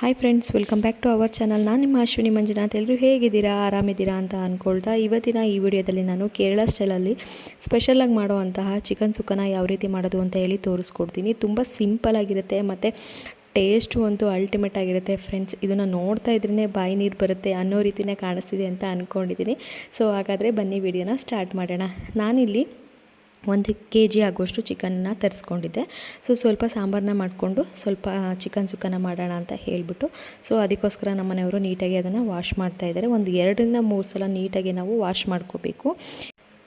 Hi friends welcome back to our channel ನಾನು ನಿಮ್ಮ ಅಶ್ವಿನಿ ಮಂಜುನಾಥ್. ಎಲ್ಲರೂ ಹೇಗಿದ್ದೀರಾ? ಆರಾಮಿದ್ದೀರಾ ಅಂತ ಅಂದ್ಕೊಳ್ತಾ ಇವತ್ತಿನ ಈ ವಿಡಿಯೋದಲ್ಲಿ ನಾನು ಕೇರಳ ಸ್ಟೈಲಲ್ಲಿ ಸ್ಪೆಷಲಾಗಿ ಮಾಡುವಂತಹ ಚಿಕನ್ ಸುಕ್ಕನ ಯಾವ ರೀತಿ ಮಾಡೋದು ಅಂತ ಹೇಳಿ ತೋರಿಸ್ಕೊಡ್ತೀನಿ. ತುಂಬ ಸಿಂಪಲ್ ಆಗಿರುತ್ತೆ ಮತ್ತು ಟೇಸ್ಟು ಅಂತೂ ಅಲ್ಟಿಮೇಟ್ ಆಗಿರುತ್ತೆ ಫ್ರೆಂಡ್ಸ್ ಇದನ್ನು ನೋಡ್ತಾ ಇದ್ರೇ ಬಾಯಿ ನೀರು ಬರುತ್ತೆ ಅನ್ನೋ ರೀತಿನೇ ಕಾಣಿಸ್ತಿದೆ ಅಂತ ಅಂದ್ಕೊಂಡಿದ್ದೀನಿ ಸೊ ಹಾಗಾದರೆ ಬನ್ನಿ ವಿಡಿಯೋನ ಸ್ಟಾರ್ಟ್ ಮಾಡೋಣ. ನಾನಿಲ್ಲಿ ಒಂದು ಕೆ ಜಿ ಆಗುವಷ್ಟು ಚಿಕನ್ನ ತರಿಸ್ಕೊಂಡಿದ್ದೆ. ಸೊ, ಸ್ವಲ್ಪ ಸಾಂಬಾರನ್ನ ಮಾಡಿಕೊಂಡು ಸ್ವಲ್ಪ ಚಿಕನ್ ಸುಕ್ಕನ ಮಾಡೋಣ ಅಂತ ಹೇಳಿಬಿಟ್ಟು, ಸೊ, ಅದಕ್ಕೋಸ್ಕರ ನಮ್ಮ ಮನೆಯವರು ನೀಟಾಗಿ ಅದನ್ನು ವಾಶ್ ಮಾಡ್ತಾ ಇದ್ದಾರೆ. ಒಂದು ಎರಡರಿಂದ ಮೂರು ಸಲ ನೀಟಾಗಿ ನಾವು ವಾಶ್ ಮಾಡ್ಕೋಬೇಕು.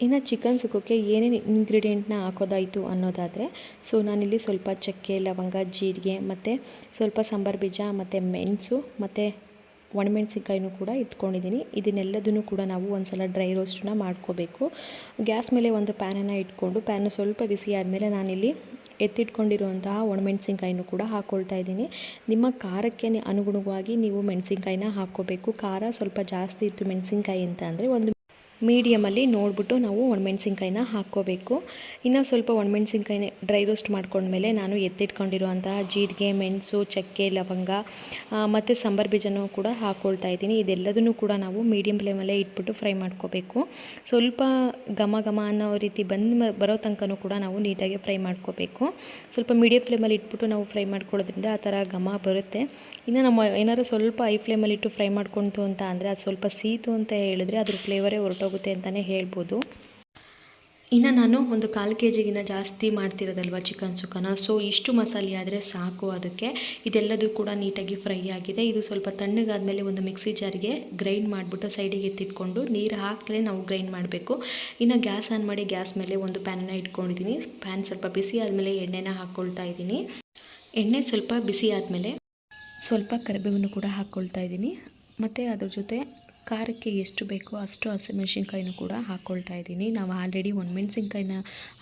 ಇನ್ನು ಚಿಕನ್ ಸುಕ್ಕಕ್ಕೆ ಏನೇನು ಇಂಗ್ರೀಡಿಯೆಂಟ್ನ ಹಾಕೋದಾಯಿತು ಅನ್ನೋದಾದರೆ, ಸೊ, ನಾನಿಲ್ಲಿ ಸ್ವಲ್ಪ ಚಕ್ಕೆ, ಲವಂಗ, ಜೀರಿಗೆ, ಮತ್ತು ಸ್ವಲ್ಪ ಸಾಂಬಾರು ಬೀಜ, ಮತ್ತು ಮೆಣಸು, ಮತ್ತು ಒಣಮೆಣಸಿನ್ಕಾಯಿನೂ ಕೂಡ ಇಟ್ಕೊಂಡಿದ್ದೀನಿ. ಇದನ್ನೆಲ್ಲದನ್ನು ಕೂಡ ನಾವು ಒಂದು ಸಲ ಡ್ರೈ ರೋಸ್ಟನ್ನ ಮಾಡ್ಕೋಬೇಕು. ಗ್ಯಾಸ್ ಮೇಲೆ ಒಂದು ಪ್ಯಾನನ್ನು ಇಟ್ಕೊಂಡು, ಪ್ಯಾನು ಸ್ವಲ್ಪ ಬಿಸಿ ಆದಮೇಲೆ ನಾನಿಲ್ಲಿ ಎತ್ತಿಟ್ಕೊಂಡಿರುವಂತಹ ಒಣಮೆಣಸಿನ್ಕಾಯಿನೂ ಕೂಡ ಹಾಕ್ಕೊಳ್ತಾ ಇದ್ದೀನಿ. ನಿಮ್ಮ ಖಾರಕ್ಕೆ ಅನುಗುಣವಾಗಿ ನೀವು ಮೆಣಸಿನ್ಕಾಯಿನ ಹಾಕ್ಕೋಬೇಕು. ಖಾರ ಸ್ವಲ್ಪ ಜಾಸ್ತಿ ಇತ್ತು ಮೆಣಸಿನ್ಕಾಯಿ ಅಂತ ಅಂದರೆ ಒಂದು ಮೀಡಿಯಮಲ್ಲಿ ನೋಡಿಬಿಟ್ಟು ನಾವು ಒಣಮೆಣ್ಸಿನ್ಕಾಯಿನ ಹಾಕ್ಕೋಬೇಕು. ಇನ್ನು ಸ್ವಲ್ಪ ಒಣಮೆಣ್ಸಿನ್ಕಾಯಿನ ಡ್ರೈ ರೋಸ್ಟ್ ಮಾಡ್ಕೊಂಡ್ಮೇಲೆ ನಾನು ಎತ್ತಿಟ್ಕೊಂಡಿರುವಂತಹ ಜೀರಿಗೆ, ಮೆಣಸು, ಚಕ್ಕೆ, ಲವಂಗ ಮತ್ತು ಸಾಂಬಾರು ಬೀಜನೂ ಕೂಡ ಹಾಕ್ಕೊಳ್ತಾ ಇದ್ದೀನಿ. ಇದೆಲ್ಲದನ್ನು ಕೂಡ ನಾವು ಮೀಡಿಯಮ್ ಫ್ಲೇಮಲ್ಲೇ ಇಟ್ಬಿಟ್ಟು ಫ್ರೈ ಮಾಡ್ಕೋಬೇಕು. ಸ್ವಲ್ಪ ಘಮ ಘಮ ಅನ್ನೋ ರೀತಿ ಬಂದು ಬರೋ ತನಕನೂ ಕೂಡ ನಾವು ನೀಟಾಗಿ ಫ್ರೈ ಮಾಡ್ಕೋಬೇಕು. ಸ್ವಲ್ಪ ಮೀಡಿಯಮ್ ಫ್ಲೇಮಲ್ಲಿ ಇಟ್ಬಿಟ್ಟು ನಾವು ಫ್ರೈ ಮಾಡ್ಕೊಳ್ಳೋದ್ರಿಂದ ಆ ಥರ ಘಮ ಬರುತ್ತೆ. ಇನ್ನು ನಮ್ಮ ಏನಾದ್ರು ಸ್ವಲ್ಪ ಐ ಫ್ಲೇಮಲ್ಲಿ ಇಟ್ಟು ಫ್ರೈ ಮಾಡ್ಕೊಳ್ತು ಅಂತ ಅಂದರೆ ಅದು ಸ್ವಲ್ಪ ಸೀತು ಅಂತ ಹೇಳಿದ್ರೆ ಅದ್ರ ಫ್ಲೇವರೇ ಹೊರಟೋಗುತ್ತೆ ಅಂತಲೇ ಹೇಳ್ಬೋದು. ಇನ್ನು ನಾನು ಒಂದು ಕಾಲು ಕೆ ಜಿಗಿನ ಜಾಸ್ತಿ ಮಾಡ್ತಿರೋದಲ್ವ ಚಿಕನ್ ಸುಕ್ಕನ? ಸೊ ಇಷ್ಟು ಮಸಾಲೆ ಆದರೆ ಸಾಕು ಅದಕ್ಕೆ. ಇದೆಲ್ಲದೂ ಕೂಡ ನೀಟಾಗಿ ಫ್ರೈ ಆಗಿದೆ. ಇದು ಸ್ವಲ್ಪ ತಣ್ಣಗಾದಮೇಲೆ ಒಂದು ಮಿಕ್ಸಿ ಜಾರಿಗೆ ಗ್ರೈಂಡ್ ಮಾಡಿಬಿಟ್ಟು ಸೈಡಿಗೆ ಎತ್ತಿಟ್ಕೊಂಡು ನೀರು ಹಾಕಲೇ ನಾವು ಗ್ರೈಂಡ್ ಮಾಡಬೇಕು. ಇನ್ನು ಗ್ಯಾಸ್ ಆನ್ ಮಾಡಿ ಗ್ಯಾಸ್ ಮೇಲೆ ಒಂದು ಪ್ಯಾನನ್ನು ಇಟ್ಕೊಂಡಿದ್ದೀನಿ. ಪ್ಯಾನ್ ಸ್ವಲ್ಪ ಬಿಸಿ ಆದಮೇಲೆ ಎಣ್ಣೆನ ಹಾಕ್ಕೊಳ್ತಾ ಇದ್ದೀನಿ. ಎಣ್ಣೆ ಸ್ವಲ್ಪ ಬಿಸಿ ಆದಮೇಲೆ ಸ್ವಲ್ಪ ಕರಿಬೇವನ್ನು ಕೂಡ ಹಾಕ್ಕೊಳ್ತಾ ಇದ್ದೀನಿ. ಮತ್ತು ಅದ್ರ ಜೊತೆ ಖಾರಕ್ಕೆ ಎಷ್ಟು ಬೇಕೋ ಅಷ್ಟು ಹಸಿಮೆಣ್ಸಿನ್ಕಾಯಿನೂ ಕೂಡ ಹಾಕ್ಕೊಳ್ತಾ ಇದ್ದೀನಿ. ನಾವು ಆಲ್ರೆಡಿ ಒಂದು ಮೆಣಸಿನ್ಕಾಯಿನ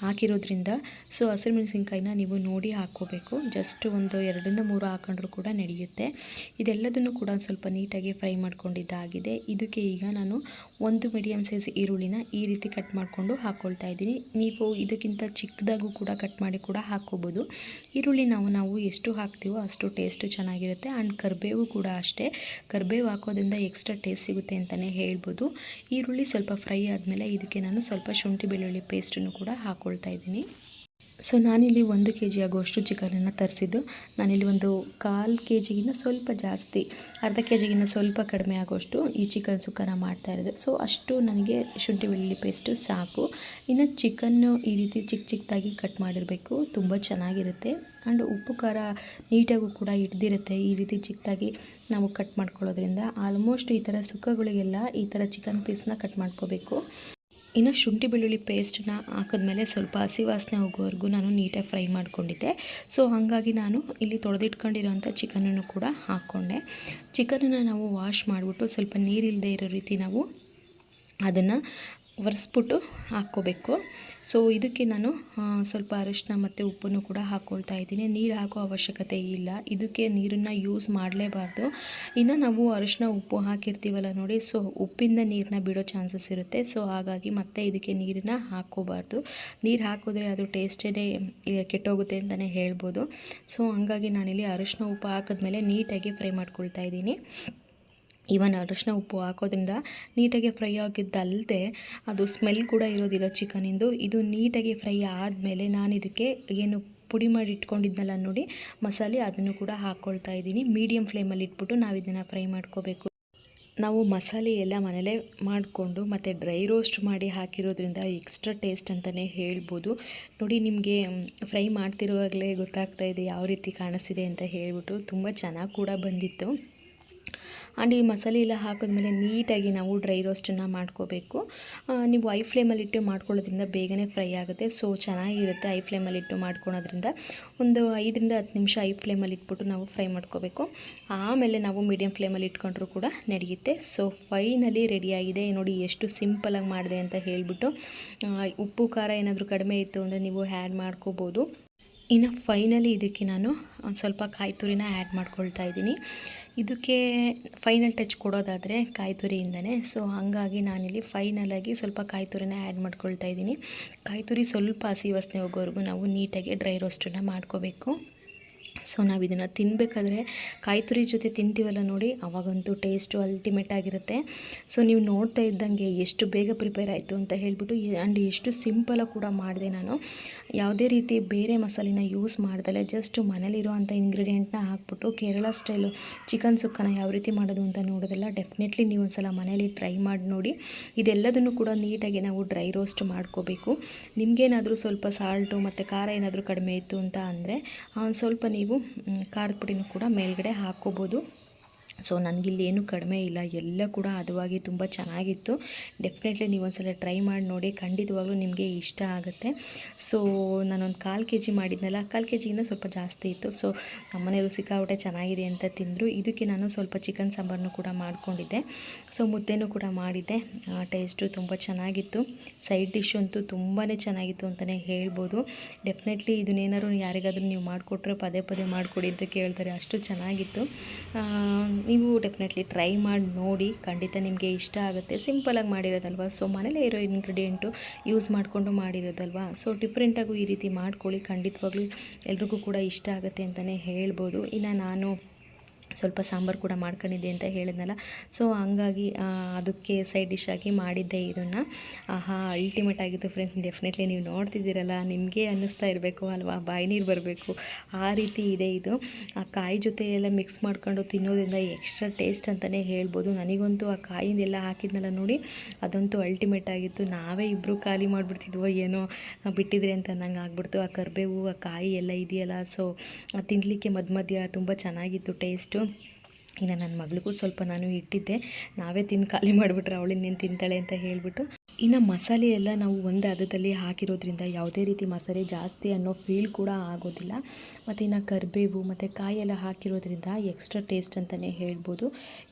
ಹಾಕಿರೋದ್ರಿಂದ ಸೊ ಹಸಿಮೆಣ್ಸಿನ್ಕಾಯಿನ ನೀವು ನೋಡಿ ಹಾಕ್ಕೋಬೇಕು. ಜಸ್ಟ್ ಒಂದು ಎರಡರಿಂದ ಮೂರು ಹಾಕೊಂಡ್ರೂ ಕೂಡ ನಡೆಯುತ್ತೆ. ಇದೆಲ್ಲದನ್ನು ಕೂಡ ಸ್ವಲ್ಪ ನೀಟಾಗಿ ಫ್ರೈ ಮಾಡ್ಕೊಂಡಿದ್ದಾಗಿದೆ. ಇದಕ್ಕೆ ಈಗ ನಾನು ಒಂದು ಮೀಡಿಯಮ್ ಸೈಜ್ ಈರುಳ್ಳಿನ ಈ ರೀತಿ ಕಟ್ ಮಾಡಿಕೊಂಡು ಹಾಕ್ಕೊಳ್ತಾ ಇದ್ದೀನಿ. ನೀವು ಇದಕ್ಕಿಂತ ಚಿಕ್ಕದಾಗೂ ಕೂಡ ಕಟ್ ಮಾಡಿ ಕೂಡ ಹಾಕ್ಕೋಬೋದು ಈರುಳ್ಳಿ ನಾವು ನಾವು ಎಷ್ಟು ಹಾಕ್ತೀವೋ ಅಷ್ಟು ಟೇಸ್ಟು ಚೆನ್ನಾಗಿರುತ್ತೆ. ಆ್ಯಂಡ್ ಕರಿಬೇವು ಕೂಡ ಅಷ್ಟೇ. ಕರಿಬೇವು ಹಾಕೋದ್ರಿಂದ ಎಕ್ಸ್ಟ್ರಾ ಟೇಸ್ಟ್ ಸಿಗುತ್ತೆ ಅಂತಲೇ ಹೇಳ್ಬೋದು. ಈರುಳ್ಳಿ ಸ್ವಲ್ಪ ಫ್ರೈ ಆದಮೇಲೆ ಇದಕ್ಕೆ ನಾನು ಸ್ವಲ್ಪ ಶುಂಠಿ ಬೆಳ್ಳುಳ್ಳಿ ಪೇಸ್ಟನ್ನು ಕೂಡ ಹಾಕ್ಕೊಳ್ತಾ ಇದ್ದೀನಿ. ಸೊ ನಾನಿಲ್ಲಿ ಒಂದು ಕೆ ಜಿ ಆಗುವಷ್ಟು ಚಿಕನನ್ನು ತರಿಸಿದ್ದು. ನಾನಿಲ್ಲಿ ಒಂದು ಕಾಲು ಕೆ ಜಿಗಿಂತ ಸ್ವಲ್ಪ ಜಾಸ್ತಿ, ಅರ್ಧ ಕೆ ಜಿಗಿಂತ ಸ್ವಲ್ಪ ಕಡಿಮೆ ಆಗುವಷ್ಟು ಈ ಚಿಕನ್ ಸುಕ್ಕನ ಮಾಡ್ತಾ ಇರೋದು. ಸೊ ಅಷ್ಟು ನನಗೆ ಶುಂಠಿ ಬೆಳ್ಳುಳ್ಳಿ ಪೇಸ್ಟು ಸಾಕು. ಇನ್ನು ಚಿಕನ್ನು ಈ ರೀತಿ ಚಿಕ್ಕ ಚಿಕ್ಕದಾಗಿ ಕಟ್ ಮಾಡಿರಬೇಕು. ತುಂಬ ಚೆನ್ನಾಗಿರುತ್ತೆ. ಆ್ಯಂಡ್ ಉಪ್ಪು, ಖಾರ ನೀಟಾಗೂ ಕೂಡ ಹಿಡ್ದಿರುತ್ತೆ ಈ ರೀತಿ ಚಿಕ್ಕದಾಗಿ ನಾವು ಕಟ್ ಮಾಡ್ಕೊಳ್ಳೋದ್ರಿಂದ. ಆಲ್ಮೋಸ್ಟ್ ಈ ಥರ ಸುಕ್ಕಗಳಿಗೆಲ್ಲ ಈ ಥರ ಚಿಕನ್ ಪೀಸ್ನ ಕಟ್ ಮಾಡ್ಕೋಬೇಕು. ಇನ್ನು ಶುಂಠಿ ಬೆಳ್ಳುಳ್ಳಿ ಪೇಸ್ಟನ್ನ ಹಾಕಿದ್ಮೇಲೆ ಸ್ವಲ್ಪ ಹಸಿ ವಾಸನೆ ಹೋಗೋವರೆಗೂ ನಾನು ನೀಟಾಗಿ ಫ್ರೈ ಮಾಡಿಕೊಂಡಿದ್ದೆ. ಸೊ, ಹಾಗಾಗಿ ನಾನು ಇಲ್ಲಿ ತೊಳೆದಿಟ್ಕೊಂಡಿರೋಂಥ ಚಿಕನನ್ನು ಕೂಡ ಹಾಕ್ಕೊಂಡೆ. ಚಿಕನನ್ನು ನಾವು ವಾಶ್ ಮಾಡಿಬಿಟ್ಟು ಸ್ವಲ್ಪ ನೀರಿಲ್ಲದೆ ಇರೋ ರೀತಿ ನಾವು ಅದನ್ನು ಒರೆಸ್ಬಿಟ್ಟು ಹಾಕ್ಕೋಬೇಕು. ಸೊ ಇದಕ್ಕೆ ನಾನು ಸ್ವಲ್ಪ ಅರಿಶಿನ ಮತ್ತು ಉಪ್ಪನ್ನು ಕೂಡ ಹಾಕ್ಕೊಳ್ತಾ ಇದ್ದೀನಿ. ನೀರು ಹಾಕೋ ಅವಶ್ಯಕತೆ ಇಲ್ಲ. ಇದಕ್ಕೆ ನೀರನ್ನು ಯೂಸ್ ಮಾಡಲೇಬಾರ್ದು. ಇನ್ನು ನಾವು ಅರಿಶಿನ ಉಪ್ಪು ಹಾಕಿರ್ತೀವಲ್ಲ ನೋಡಿ ಸೊ ಉಪ್ಪಿಂದ ನೀರನ್ನ ಬಿಡೋ ಚಾನ್ಸಸ್ ಇರುತ್ತೆ. ಸೊ ಹಾಗಾಗಿ ಮತ್ತೆ ಇದಕ್ಕೆ ನೀರನ್ನ ಹಾಕೋಬಾರ್ದು ನೀರು ಹಾಕಿದ್ರೆ ಅದು ಟೇಸ್ಟೇ ಕೆಟ್ಟೋಗುತ್ತೆ ಅಂತಲೇ ಹೇಳ್ಬೋದು. ಸೊ ಹಂಗಾಗಿ ನಾನಿಲ್ಲಿ ಅರಿಶಿನ ಉಪ್ಪು ಹಾಕಿದ್ಮೇಲೆ ನೀಟಾಗಿ ಫ್ರೈ ಮಾಡ್ಕೊಳ್ತಾ ಇದ್ದೀನಿ. ಇವನ್ ಅರಿಶಿನ ಉಪ್ಪು ಹಾಕೋದ್ರಿಂದ ನೀಟಾಗಿ ಫ್ರೈ ಆಗಿದ್ದಲ್ಲದೆ ಅದು ಸ್ಮೆಲ್ ಕೂಡ ಇರೋದಿಲ್ಲ ಚಿಕನಿಂದು ಇದು. ನೀಟಾಗಿ ಫ್ರೈ ಆದಮೇಲೆ ನಾನು ಇದಕ್ಕೆ ಏನು ಪುಡಿ ಮಾಡಿ ಇಟ್ಕೊಂಡಿದ್ನಲ್ಲ ನೋಡಿ, ಮಸಾಲೆ ಅದನ್ನು ಕೂಡ ಹಾಕ್ಕೊಳ್ತಾ ಇದ್ದೀನಿ. ಮೀಡಿಯಮ್ ಫ್ಲೇಮಲ್ಲಿ ಇಟ್ಬಿಟ್ಟು ನಾವು ಇದನ್ನು ಫ್ರೈ ಮಾಡ್ಕೋಬೇಕು. ನಾವು ಮಸಾಲೆ ಎಲ್ಲ ಮನೇಲೇ ಮಾಡಿಕೊಂಡು ಮತ್ತು ಡ್ರೈ ರೋಸ್ಟ್ ಮಾಡಿ ಹಾಕಿರೋದ್ರಿಂದ ಎಕ್ಸ್ಟ್ರಾ ಟೇಸ್ಟ್ ಅಂತಲೇ ಹೇಳ್ಬೋದು. ನೋಡಿ ನಿಮಗೆ ಫ್ರೈ ಮಾಡ್ತಿರುವಾಗಲೇ ಗೊತ್ತಾಗ್ತಾ ಇದೆ ಯಾವ ರೀತಿ ಕಾಣಿಸ್ತಿದೆ ಅಂತ ಹೇಳ್ಬಿಟ್ಟು ತುಂಬ ಚೆನ್ನಾಗಿ ಕೂಡ ಬಂದಿತ್ತು. ಆ್ಯಂಡ್ ಈ ಮಸಾಲೆ ಎಲ್ಲ ಹಾಕಿದ್ಮೇಲೆ ನೀಟಾಗಿ ನಾವು ಡ್ರೈ ರೋಸ್ಟನ್ನು ಮಾಡ್ಕೋಬೇಕು. ನೀವು ಐ ಫ್ಲೇಮಲ್ಲಿ ಇಟ್ಟು ಮಾಡ್ಕೊಳ್ಳೋದ್ರಿಂದ ಬೇಗನೆ ಫ್ರೈ ಆಗುತ್ತೆ. ಸೊ, ಚೆನ್ನಾಗಿರುತ್ತೆ ಐ ಫ್ಲೇಮಲ್ಲಿ ಇಟ್ಟು ಮಾಡ್ಕೊಳೋದ್ರಿಂದ ಒಂದು ಐದರಿಂದ ಹತ್ತು ನಿಮಿಷ ಐ ಫ್ಲೇಮಲ್ಲಿ ಇಟ್ಬಿಟ್ಟು ನಾವು ಫ್ರೈ ಮಾಡ್ಕೋಬೇಕು. ಆಮೇಲೆ ನಾವು ಮೀಡಿಯಮ್ ಫ್ಲೇಮಲ್ಲಿ ಇಟ್ಕೊಂಡ್ರೂ ಕೂಡ ನಡೆಯುತ್ತೆ. ಸೊ, ಫೈನಲಿ ರೆಡಿಯಾಗಿದೆ. ನೋಡಿ, ಎಷ್ಟು ಸಿಂಪಲಾಗಿ ಮಾಡಿದೆ ಅಂತ ಹೇಳಿಬಿಟ್ಟು ಉಪ್ಪು, ಖಾರ ಏನಾದರೂ ಕಡಿಮೆ ಇತ್ತು ಅಂದರೆ ನೀವು ಆ್ಯಡ್ ಮಾಡ್ಕೋಬೋದು. ಇನ್ನು ಫೈನಲಿ ಇದಕ್ಕೆ ನಾನು ಒಂದು ಸ್ವಲ್ಪ ಕಾಯಿ ತುರಿನ ಆ್ಯಡ್ ಮಾಡ್ಕೊಳ್ತಾ ಇದ್ದೀನಿ. ಇದಕ್ಕೆ ಫೈನಲ್ ಟಚ್ ಕೊಡೋದಾದರೆ ಕಾಯಿ ತುರಿಯಿಂದನೇ ಸೊ ಹಾಗಾಗಿ ನಾನಿಲ್ಲಿ ಫೈನಲಾಗಿ ಸ್ವಲ್ಪ ಕಾಯಿ ತುರಿನ ಆ್ಯಡ್ ಮಾಡ್ಕೊಳ್ತಾ ಇದ್ದೀನಿ. ಕಾಯಿ ತುರಿ ಸ್ವಲ್ಪ ಹಸಿ ವಾಸನೆ ಹೋಗೋವರೆಗೂ ನಾವು ನೀಟಾಗಿ ಡ್ರೈ ರೋಸ್ಟನ್ನು ಮಾಡ್ಕೋಬೇಕು. ಸೊ ನಾವು ಇದನ್ನು ತಿನ್ನಬೇಕಾದ್ರೆ ಕಾಯಿ ತುರಿ ಜೊತೆ ತಿಂತೀವಲ್ಲ ನೋಡಿ, ಅವಾಗಂತೂ ಟೇಸ್ಟು ಅಲ್ಟಿಮೇಟ್ ಆಗಿರುತ್ತೆ. ಸೊ ನೀವು ನೋಡ್ತಾ ಇದ್ದಂಗೆ ಎಷ್ಟು ಬೇಗ ಪ್ರಿಪೇರ್ ಆಯಿತು ಅಂತ ಹೇಳ್ಬಿಟ್ಟು ಆ್ಯಂಡ್ ಎಷ್ಟು ಸಿಂಪಲಾಗಿ ಕೂಡ ಮಾಡಿದೆ ನಾನು. ಯಾವುದೇ ರೀತಿ ಬೇರೆ ಮಸಾಲೆನ ಯೂಸ್ ಮಾಡ್ದಲೆ ಜಸ್ಟ್ ಮನೇಲಿರುವಂಥ ಇಂಗ್ರೀಡಿಯೆಂಟ್ನ ಹಾಕ್ಬಿಟ್ಟು ಕೇರಳ ಸ್ಟೈಲು ಚಿಕನ್ ಸುಕ್ಕನ ಯಾವ ರೀತಿ ಮಾಡೋದು ಅಂತ ನೋಡೋದಲ್ಲ ಡೆಫಿನೆಟ್ಲಿ ನೀವು ಒಂದ್ಸಲ ಮನೇಲಿ ಟ್ರೈ ಮಾಡಿ ನೋಡಿ. ಇದೆಲ್ಲದನ್ನು ಕೂಡ ನೀಟಾಗಿ ನಾವು ಡ್ರೈ ರೋಸ್ಟ್ ಮಾಡ್ಕೋಬೇಕು. ನಿಮಗೇನಾದರೂ ಸ್ವಲ್ಪ ಸಾಲ್ಟು ಮತ್ತು ಖಾರ ಏನಾದರೂ ಕಡಿಮೆ ಇತ್ತು ಅಂತ ಅಂದರೆ ಸ್ವಲ್ಪ ನೀವು ಖಾರದ ಪುಡಿನೂ ಕೂಡ ಮೇಲ್ಗಡೆ ಹಾಕ್ಕೋಬೋದು. ಸೊ ನನಗಿಲ್ಲಿ ಏನೂ ಕಡಿಮೆ ಇಲ್ಲ. ಎಲ್ಲ ಕೂಡ ಹದವಾಗಿ ತುಂಬ ಚೆನ್ನಾಗಿತ್ತು. ಡೆಫಿನೆಟ್ಲಿ ನೀವು ಒಂದ್ಸಲ ಟ್ರೈ ಮಾಡಿ ನೋಡಿ, ಖಂಡಿತವಾಗ್ಲೂ ನಿಮಗೆ ಇಷ್ಟ ಆಗುತ್ತೆ. ಸೊ ನಾನೊಂದು ಕಾಲು ಕೆ ಜಿ ಮಾಡಿದ್ನಲ್ಲ, ಕಾಲು ಕೆ ಜಿಗಿಂತ ಸ್ವಲ್ಪ ಜಾಸ್ತಿ ಇತ್ತು. ಸೊ ನಮ್ಮನೆಯವರು ಸಿಕ್ಕಾಪಟ್ಟೆ ಚೆನ್ನಾಗಿದೆ ಅಂತ ತಿಂದರು. ಇದಕ್ಕೆ ನಾನು ಸ್ವಲ್ಪ ಚಿಕನ್ ಸಾಂಬಾರನ್ನು ಕೂಡ ಮಾಡಿಕೊಂಡಿದ್ದೆ. ಸೊ ಮುದ್ದೆನೂ ಕೂಡ ಮಾಡಿದ್ದೆ. ಟೇಸ್ಟು ತುಂಬ ಚೆನ್ನಾಗಿತ್ತು. ಸೈಡ್ ಡಿಶ್ ಅಂತೂ ತುಂಬಾ ಚೆನ್ನಾಗಿತ್ತು ಅಂತಲೇ ಹೇಳ್ಬೋದು. ಡೆಫಿನೆಟ್ಲಿ ಇದನ್ನೇನಾದ್ರು ಯಾರಿಗಾದರೂ ನೀವು ಮಾಡಿಕೊಟ್ರೆ ಪದೇ ಪದೇ ಮಾಡಿಕೊಡಿ ಅಂತ ಕೇಳ್ತಾರೆ. ಅಷ್ಟು ಚೆನ್ನಾಗಿತ್ತು. ನೀವು ಡೆಫಿನೆಟ್ಲಿ ಟ್ರೈ ಮಾಡಿ ನೋಡಿ, ಖಂಡಿತ ನಿಮಗೆ ಇಷ್ಟ ಆಗುತ್ತೆ. ಸಿಂಪಲಾಗಿ ಮಾಡಿರೋದಲ್ವ? ಸೊ ಮನೇಲೇ ಇರೋ ಇನ್ಗ್ರೀಡಿಯೆಂಟು ಯೂಸ್ ಮಾಡಿಕೊಂಡು ಮಾಡಿರೋದಲ್ವ? ಸೊ ಡಿಫ್ರೆಂಟಾಗೂ ಈ ರೀತಿ ಮಾಡ್ಕೊಳ್ಳಿ. ಖಂಡಿತವಾಗ್ಲೂ ಎಲ್ರಿಗೂ ಕೂಡ ಇಷ್ಟ ಆಗುತ್ತೆ ಅಂತಲೇ ಹೇಳ್ಬೋದು. ಇನ್ನು ನಾನು ಸ್ವಲ್ಪ ಸಾಂಬಾರು ಕೂಡ ಮಾಡ್ಕೊಂಡಿದ್ದೆ ಅಂತ ಹೇಳಿದ್ನಲ್ಲ. ಸೊ ಹಂಗಾಗಿ ಅದಕ್ಕೆ ಸೈಡ್ ಡಿಶ್ ಆಗಿ ಮಾಡಿದ್ದೆ ಇದನ್ನು. ಆಹಾ ಅಲ್ಟಿಮೇಟ್ ಆಗಿತ್ತು ಫ್ರೆಂಡ್ಸ್ ಡೆಫಿನೆಟ್ಲಿ ನೀವು ನೋಡ್ತಿದ್ದೀರಲ್ಲ, ನಿಮಗೆ ಅನ್ನಿಸ್ತಾ ಇರಬೇಕು ಅಲ್ವಾ? ಬಾಯಿ ನೀರು ಬರಬೇಕು. ಆ ರೀತಿ ಇದೆ ಇದು. ಆ ಕಾಯಿ ಜೊತೆ ಎಲ್ಲ ಮಿಕ್ಸ್ ಮಾಡ್ಕೊಂಡು ತಿನ್ನೋದ್ರಿಂದ ಎಕ್ಸ್ಟ್ರಾ ಟೇಸ್ಟ್ ಅಂತಲೇ ಹೇಳ್ಬೋದು. ನನಗಂತೂ ಆ ಕಾಯಿಂದೆಲ್ಲ ಹಾಕಿದ್ನಲ್ಲ ನೋಡಿ, ಅದಂತೂ ಅಲ್ಟಿಮೇಟ್ ಆಗಿತ್ತು. ನಾವೇ ಇಬ್ಬರು ಖಾಲಿ ಮಾಡಿಬಿಡ್ತಿದ್ವೋ ಏನೋ ಬಿಟ್ಟಿದ್ರೆ ಅಂತ ನಂಗೆ ಆಗ್ಬಿಡ್ತು. ಆ ಕರ್ಬೇವು, ಆ ಕಾಯಿ ಎಲ್ಲ ಇದೆಯಲ್ಲ ಸೊ ತಿನ್ನಲಿಕ್ಕೆ ಮಧ್ಯ ಮಧ್ಯ ತುಂಬ ಚೆನ್ನಾಗಿತ್ತು ಟೇಸ್ಟು ಇನ್ನು ನನ್ನ ಮಗಳಿಗೂ ಸ್ವಲ್ಪ ನಾನು ಇಟ್ಟಿದ್ದೆ, ನಾವೇ ತಿಂದು ಖಾಲಿ ಮಾಡಿಬಿಟ್ರೆ ಅವಳಿನ್ನೇನು ತಿಂತಾಳೆ ಅಂತ ಹೇಳಿಬಿಟ್ಟು. ಇನ್ನು ಮಸಾಲೆ ಎಲ್ಲ ನಾವು ಒಂದು ಹದದಲ್ಲಿ ಹಾಕಿರೋದ್ರಿಂದ ಯಾವುದೇ ರೀತಿ ಮಸಾಲೆ ಜಾಸ್ತಿ ಅನ್ನೋ ಫೀಲ್ ಕೂಡ ಆಗೋದಿಲ್ಲ. ಮತ್ತು ಇನ್ನು ಕರಿಬೇವು, ಮತ್ತು ಕಾಯಿ ಎಲ್ಲ ಹಾಕಿರೋದ್ರಿಂದ ಎಕ್ಸ್ಟ್ರಾ ಟೇಸ್ಟ್ ಅಂತಲೇ ಹೇಳ್ಬೋದು.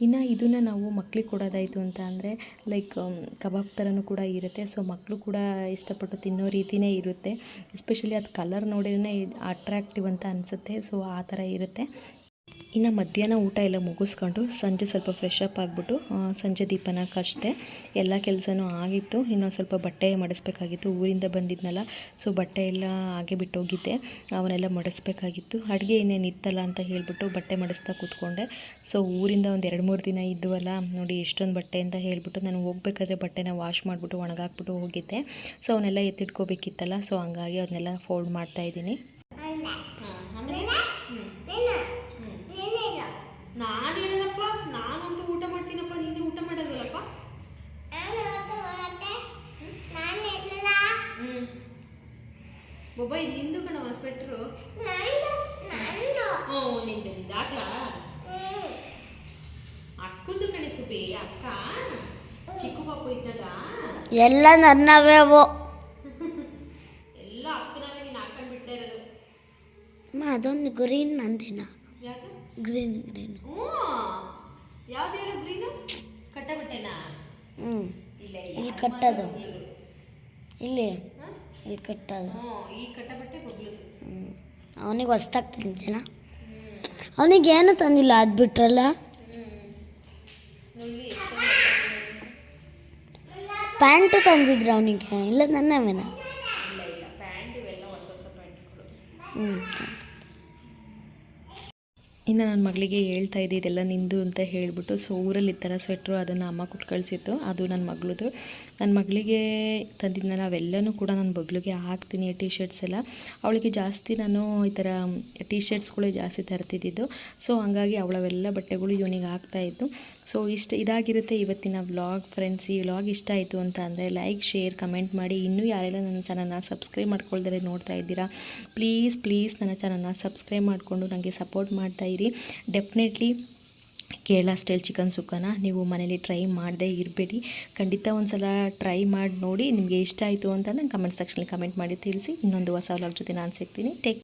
ಇನ್ನು ಇದನ್ನು ನಾವು ಮಕ್ಳಿಗೆ ಕೊಡೋದಾಯಿತು ಅಂತ ಅಂದರೆ ಲೈಕ್ ಕಬಾಬ್ ಥರನೂ ಕೂಡ ಇರುತ್ತೆ. ಸೊ ಮಕ್ಕಳು ಕೂಡ ಇಷ್ಟಪಟ್ಟು ತಿನ್ನೋ ರೀತಿಯೇ ಇರುತ್ತೆ. ಎಸ್ಪೆಷಲಿ ಅದು ಕಲರ್ ನೋಡಿದ್ರೆ ಅಟ್ರಾಕ್ಟಿವ್ ಅಂತ ಅನಿಸುತ್ತೆ. ಸೊ ಆ ಥರ ಇರುತ್ತೆ. ಇನ್ನು ಮಧ್ಯಾಹ್ನ ಊಟ ಎಲ್ಲ ಮುಗಿಸ್ಕೊಂಡು ಸಂಜೆ ಸ್ವಲ್ಪ ಫ್ರೆಶ್ ಅಪ್ ಆಗಿಬಿಟ್ಟು ಸಂಜೆ ದೀಪನ ಕಚ್ಚಿದೆ ಎಲ್ಲ ಕೆಲಸನೂ ಆಗಿತ್ತು. ಇನ್ನೊಂದು ಸ್ವಲ್ಪ ಬಟ್ಟೆ ಮಡಿಸ್ಬೇಕಾಗಿತ್ತು. ಊರಿಂದ ಬಂದಿದ್ನಲ್ಲ ಸೊ ಬಟ್ಟೆ ಎಲ್ಲ ಹಾಗೆ ಬಿಟ್ಟೋಗಿದ್ದೆ. ಅವನ್ನೆಲ್ಲ ಮಡಿಸ್ಬೇಕಾಗಿತ್ತು. ಅಡುಗೆ ಇನ್ನೇನು ಇತ್ತಲ್ಲ ಅಂತ ಹೇಳಿಬಿಟ್ಟು ಬಟ್ಟೆ ಮಡಿಸ್ತಾ ಕೂತ್ಕೊಂಡೆ. ಸೊ ಊರಿಂದ ಒಂದು ಎರಡು ಮೂರು ದಿನ ಇದ್ವಲ್ಲ ನೋಡಿ ಎಷ್ಟೊಂದು ಬಟ್ಟೆ ಅಂತ ಹೇಳಿಬಿಟ್ಟು ನಾನು ಹೋಗ್ಬೇಕಾದ್ರೆ ಬಟ್ಟೆನ ವಾಶ್ ಮಾಡಿಬಿಟ್ಟು ಒಣಗಾಕ್ಬಿಟ್ಟು ಹೋಗಿದ್ದೆ. ಸೊ ಅವನ್ನೆಲ್ಲ ಎತ್ತಿಟ್ಕೋಬೇಕಿತ್ತಲ್ಲ ಸೊ ಹಂಗಾಗಿ ಅದನ್ನೆಲ್ಲ ಫೋಲ್ಡ್ ಮಾಡ್ತಾ ಇದ್ದೀನಿ. ನಾನು ಹೇಳಿದಪ್ಪ ನಾನಂತೂ ಊಟ ಮಾಡ್ತೀನಪ್ಪ ನೀನು ಊಟ ಮಾಡೋದಲ್ಲಪ್ಪ? ಹ್ಞೂ ಬೊಬ್ಬ ಇದು ನಿಂದು ಕಣವ ಸ್ವೆಟ್ರು ಹ್ಞೂ ನಿಂದು ನಿಂದು. ಹಾಕ್ಲಾ ಅಕ್ಕಂದು ಕಣೆ ಸುಬಿ ಅಕ್ಕ? ಚಿಕ್ಕ ಪಾಪು ಇದ್ದಾಗ ಎಲ್ಲ ನನ್ನವೇ ಅವು. ಎಲ್ಲ ಅಕ್ಕನವೇ ನೀನು ಹಾಕೊಂಡ್ಬಿಡ್ತಾ ಇರೋದು. ಅಮ್ಮ, ಅದೊಂದು ಗುರಿ ನಂದಿನ? ಯಾವುದು ಗ್ರೀನ್ ಗ್ರೀನ್ ಹ್ಞೂ. ಯಾವ್ದು ಹೇಳು ಗ್ರೀನು ಕಟ್ಟ ಬಟ್ಟೆನಾ? ಹ್ಞೂ ಇಲ್ಲ ಕಟ್ಟೋದು. ಇಲ್ಲಿ? ಇಲ್ಲಿ ಕಟ್ಟೋದು. ಹ್ಞೂ ಈ ಕಟ್ಟ ಬಟ್ಟೆ ಹ್ಞೂ ಅವನಿಗೆ ಹೊಸ್ದಾಗಿ ತಿಂತೇನ ಅವನಿಗೆ ಏನು ತಂದಿಲ್ಲ ಅದು ಬಿಟ್ರಲ್ಲ? ಪ್ಯಾಂಟು ತಂದಿದ್ರು ಅವನಿಗೆ ಇಲ್ಲ ನನ್ನವೇನ? ಹೊಸ ಪ್ಯಾಂಟ್ಗಳು. ಹ್ಞೂ ಇನ್ನು ನನ್ನ ಮಗಳಿಗೆ ಹೇಳ್ತಾ ಇದ್ದೆ, ಇದೆಲ್ಲ ನಿಂದು ಅಂತ ಹೇಳಿಬಿಟ್ಟು, ಸೊ ಊರಲ್ಲಿ ಥರ ಸ್ವೆಟ್ರು ಅದನ್ನು ಅಮ್ಮ ಕೊಟ್ಟು ಕಳಿಸಿತ್ತು. ಅದು ನನ್ನ ಮಗಳದು. ನನ್ನ ಮಗಳಿಗೆ ತಂದಿದ್ನಲ್ಲ ಅವೆಲ್ಲನೂ ಕೂಡ ನನ್ನ ಮಗಳಿಗೆ ಹಾಕ್ತೀನಿ ಟೀ ಶರ್ಟ್ಸ್ ಎಲ್ಲ. ಅವಳಿಗೆ ಜಾಸ್ತಿ ನಾನು ಈ ಥರ ಟೀ ಶರ್ಟ್ಸ್ಗಳೇ ಜಾಸ್ತಿ ತರ್ತಿದ್ದಿದ್ದು. ಸೊ ಹಂಗಾಗಿ ಅವಳವೆಲ್ಲ ಬಟ್ಟೆಗಳು ಇವನಿಗೆ ಹಾಕ್ತಾಯಿದ್ದು ಸೊ ಇಷ್ಟ, ಇದಾಗಿರುತ್ತೆ ಇವತ್ತಿನ ವ್ಲಾಗ್ ಫ್ರೆಂಡ್ಸ್ ಈ ವ್ಲಾಗ್ ಇಷ್ಟ ಆಯಿತು ಅಂತ ಅಂದರೆ ಲೈಕ್ ಶೇರ್ ಕಮೆಂಟ್ ಮಾಡಿ. ಇನ್ನೂ ಯಾರೆಲ್ಲ ನನ್ನ ಚಾನಲ್ನ ಸಬ್ಸ್ಕ್ರೈಬ್ ಮಾಡ್ಕೊಳ್ದರೆ ನೋಡ್ತಾ ಇದ್ದೀರಾ ಪ್ಲೀಸ್ ಪ್ಲೀಸ್ ನನ್ನ ಚಾನಲ್ನ ಸಬ್ಸ್ಕ್ರೈಬ್ ಮಾಡಿಕೊಂಡು ನನಗೆ ಸಪೋರ್ಟ್ ಮಾಡ್ತಾ ಇರಿ. ಡೆಫಿನೆಟ್ಲಿ ಕೇರಳ ಸ್ಟೈಲ್ ಚಿಕನ್ ಸುಕ್ಕನ ನೀವು ಮನೇಲಿ ಟ್ರೈ ಮಾಡದೇ ಇರಬೇಡಿ. ಖಂಡಿತ ಒಂದು ಸಲ ಟ್ರೈ ಮಾಡಿ ನೋಡಿ ನಿಮಗೆ ಇಷ್ಟ ಆಯಿತು ಅಂತ ನಂಗೆ ಕಮೆಂಟ್ ಸೆಕ್ಷನಲ್ಲಿ ಕಮೆಂಟ್ ಮಾಡಿ ತಿಳಿಸಿ. ಇನ್ನೊಂದು ಹೊಸ ವ್ಲಾಗ್ ಜೊತೆ ನಾನು ಸಿಗ್ತೀನಿ. ಟೇಕ್